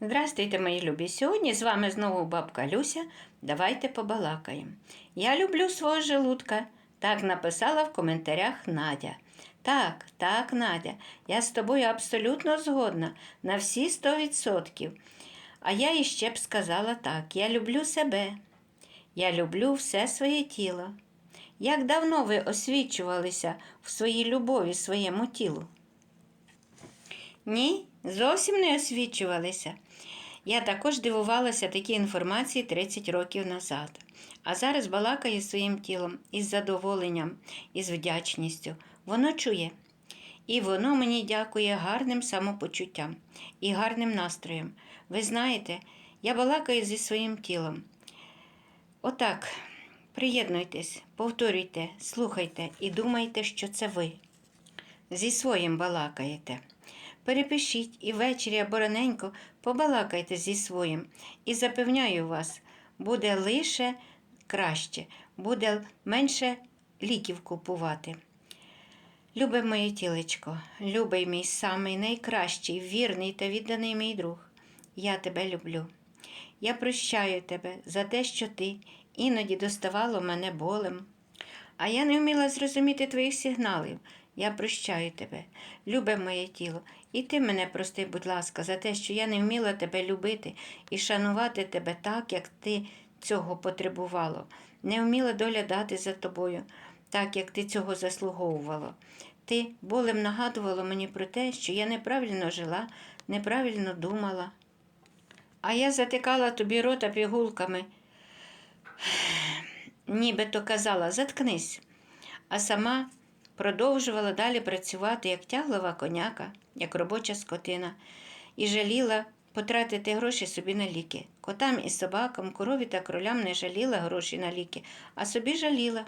Здравствуйте, мої любі! Сьогодні з вами знову бабка Люся. Давайте побалакаємо. Я люблю свого желудка. Так написала в коментарях Надя. Так, так, Надя, я з тобою абсолютно згодна на всі 100%. А я іще б сказала так: я люблю себе. Я люблю все своє тіло. Як давно ви освічувалися в своїй любові своєму тілу? Ні, зовсім не освічувалися. Я також дивувалася такій інформації 30 років назад. А зараз балакаю своїм тілом із задоволенням, із вдячністю. Воно чує. І воно мені дякує гарним самопочуттям і гарним настроєм. Ви знаєте, я балакаю зі своїм тілом. Отак, приєднуйтесь, повторюйте, слухайте і думайте, що це ви. Зі своїм балакаєте. Перепишіть і ввечері або раненько побалакайте зі своїм. І запевняю вас, буде лише краще, буде менше ліків купувати. Любе моє тілечко, любий мій самий найкращий, вірний та відданий мій друг. Я тебе люблю. Я прощаю тебе за те, що ти іноді доставало мене болем. А я не вміла зрозуміти твоїх сигналів. Я прощаю тебе, любе моє тіло, і ти мене прости, будь ласка, за те, що я не вміла тебе любити і шанувати тебе так, як ти цього потребувало, не вміла доглядати за тобою, так, як ти цього заслуговувала. Ти болем нагадувала мені про те, що я неправильно жила, неправильно думала. А я затикала тобі рота пігулками, нібито казала заткнись, а сама продовжувала далі працювати як тяглова коняка, як робоча скотина, і жаліла потратити гроші собі на ліки. Котам і собакам, корові та кролям не жаліла гроші на ліки, а собі жаліла.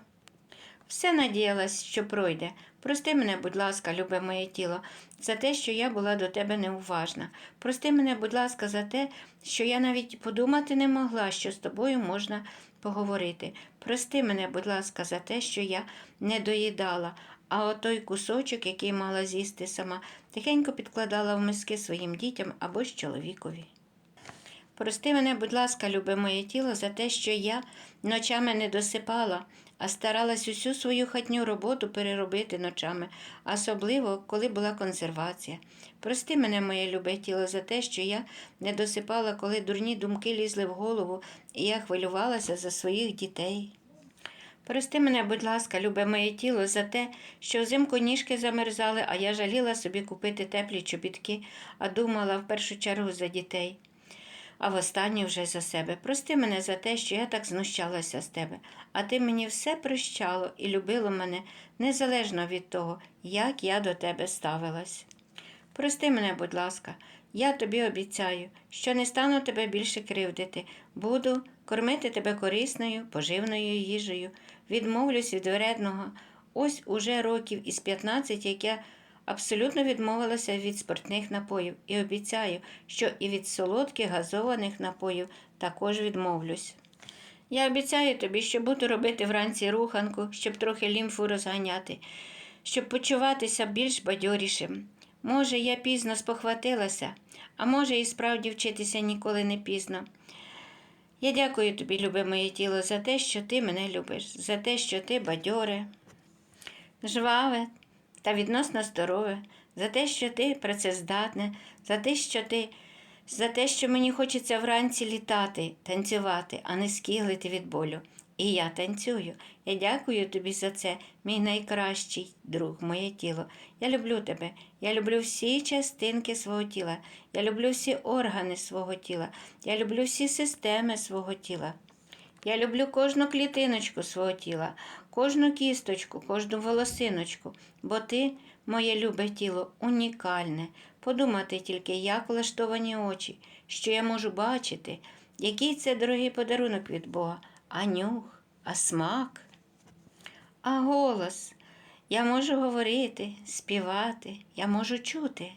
Все надіялась, що пройде. Прости мене, будь ласка, любе моє тіло, за те, що я була до тебе неуважна. Прости мене, будь ласка, за те, що я навіть подумати не могла, що з тобою можна поговорити. Прости мене, будь ласка, за те, що я не доїдала, а отой кусочок, який мала з'їсти сама, тихенько підкладала в миски своїм дітям або ж чоловікові. Прости мене, будь ласка, любе моє тіло, за те, що я ночами не досипала, а старалась усю свою хатню роботу переробити ночами, особливо, коли була консервація. Прости мене, моє любе тіло, за те, що я не досипала, коли дурні думки лізли в голову, і я хвилювалася за своїх дітей. Прости мене, будь ласка, любе моє тіло, за те, що взимку ніжки замерзали, а я жаліла собі купити теплі чобітки, а думала в першу чергу за дітей а востаннє вже за себе. Прости мене за те, що я так знущалася з тебе, а ти мені все прощало і любило мене незалежно від того, як я до тебе ставилась. Прости мене, будь ласка, я тобі обіцяю, що не стану тебе більше кривдити, буду кормити тебе корисною, поживною їжею, відмовлюсь від вредного. Ось уже років із 15, як я абсолютно відмовилася від спиртних напоїв і обіцяю, що і від солодких газованих напоїв також відмовлюсь. Я обіцяю тобі, що буду робити вранці руханку, щоб трохи лімфу розганяти, щоб почуватися більш бадьорішим. Може, я пізно спохватилася, а може, і справді вчитися ніколи не пізно. Я дякую тобі, любе моє тіло, за те, що ти мене любиш, за те, що ти бадьоре, жваве та відносно здорове, за те, що ти працездатне, за те, що ти. За те, що мені хочеться вранці літати, танцювати, а не скіглити від болю. І я танцюю. Я дякую тобі за це, мій найкращий друг, моє тіло. Я люблю тебе. Я люблю всі частинки свого тіла. Я люблю всі органи свого тіла. Я люблю всі системи свого тіла. Я люблю кожну клітиночку свого тіла, кожну кісточку, кожну волосиночку, бо ти, моє любе тіло, унікальне. Подумати тільки, як влаштовані очі, що я можу бачити, який це дорогий подарунок від Бога, а нюх, а смак, а голос. Я можу говорити, співати, я можу чути.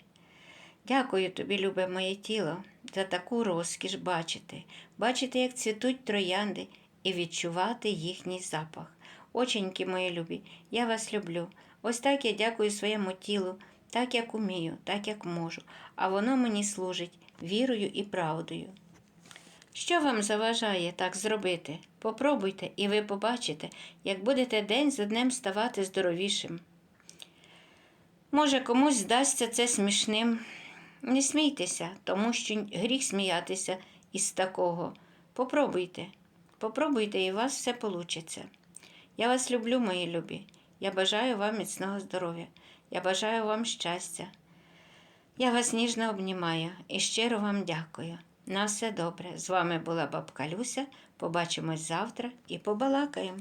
Дякую тобі, любе моє тіло, за таку розкіш бачити, бачити, як цвітуть троянди, і відчувати їхній запах. Оченьки мої любі, я вас люблю. Ось так я дякую своєму тілу, так як умію, так як можу, а воно мені служить вірою і правдою. Що вам заважає так зробити? Попробуйте, і ви побачите, як будете день за днем ставати здоровішим. Може, комусь здасться це смішним. Не смійтеся, тому що гріх сміятися із такого. Попробуйте, попробуйте, і у вас все получиться. Я вас люблю, мої любі. Я бажаю вам міцного здоров'я. Я бажаю вам щастя. Я вас ніжно обнімаю і щиро вам дякую. На все добре. З вами була бабка Люся. Побачимось завтра і побалакаємо.